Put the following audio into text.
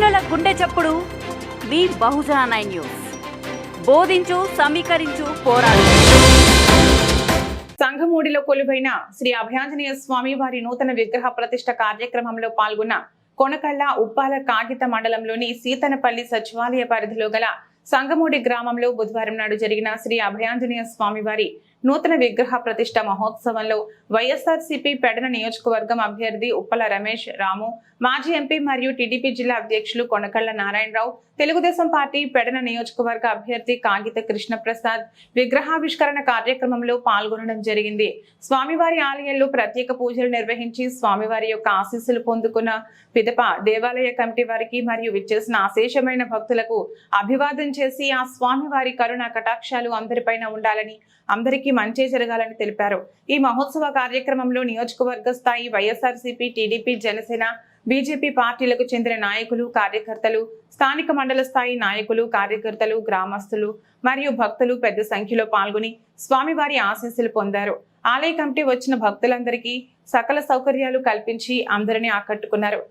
చప్పుడు మీ బహుజన nine news. బోధించు సమీకరించు పోరాడు. సంఘమూడిలో కొలువైన శ్రీ అభయాంజనేయ స్వామి వారి నూతన విగ్రహ ప్రతిష్ట కార్యక్రమంలో పాల్గొన్న కొనకళ్ళ ఉప్పాల కాగిత మండలంలోని సీతనపల్లి సచివాలయ పరిధిలో గల సంగమూడి గ్రామంలో బుధవారం నాడు జరిగిన శ్రీ అభయాంజనేయ స్వామి వారి నూతన విగ్రహ ప్రతిష్ట మహోత్సవంలో వైఎస్ఆర్సీపీ పెడన నియోజకవర్గం అభ్యర్థి ఉప్పల రమేష్ రాము మాజీ ఎంపీ మరియు టీడీపీ జిల్లా అధ్యక్షులు కొనకళ్ళ నారాయణరావు తెలుగుదేశం పార్టీ పెడన నియోజకవర్గ అభ్యర్థి కాగిత కృష్ణప్రసాద్ విగ్రహావిష్కరణ కార్యక్రమంలో పాల్గొనడం జరిగింది. స్వామివారి ఆలయంలో ప్రత్యేక పూజలు నిర్వహించి స్వామివారి యొక్క ఆశీస్సులు పొందుకున్న పిదప దేవాలయ కమిటీ వారికి మరియు విచ్చేసిన అశేషమైన భక్తులకు అభివాదం చేసి ఆ స్వామివారి కరుణ కటాక్షాలు అందరిపైన ఉండాలని అందరికీ మంచి జరగాలని తెలిపారు. ఈ మహోత్సవ కార్యక్రమంలో నియోజకవర్గ స్థాయి వైఎస్ఆర్సీపీ టీడీపీ జనసేన బీజేపీ పార్టీలకు చెందిన నాయకులు కార్యకర్తలు స్థానిక మండల స్థాయి నాయకులు కార్యకర్తలు గ్రామస్తులు మరియు భక్తులు పెద్ద సంఖ్యలో పాల్గొని స్వామివారి ఆశీస్సులు పొందారు. ఆలయ కమిటీ వచ్చిన భక్తులందరికీ సకల సౌకర్యాలు కల్పించి అందరినీ ఆకట్టుకున్నారు.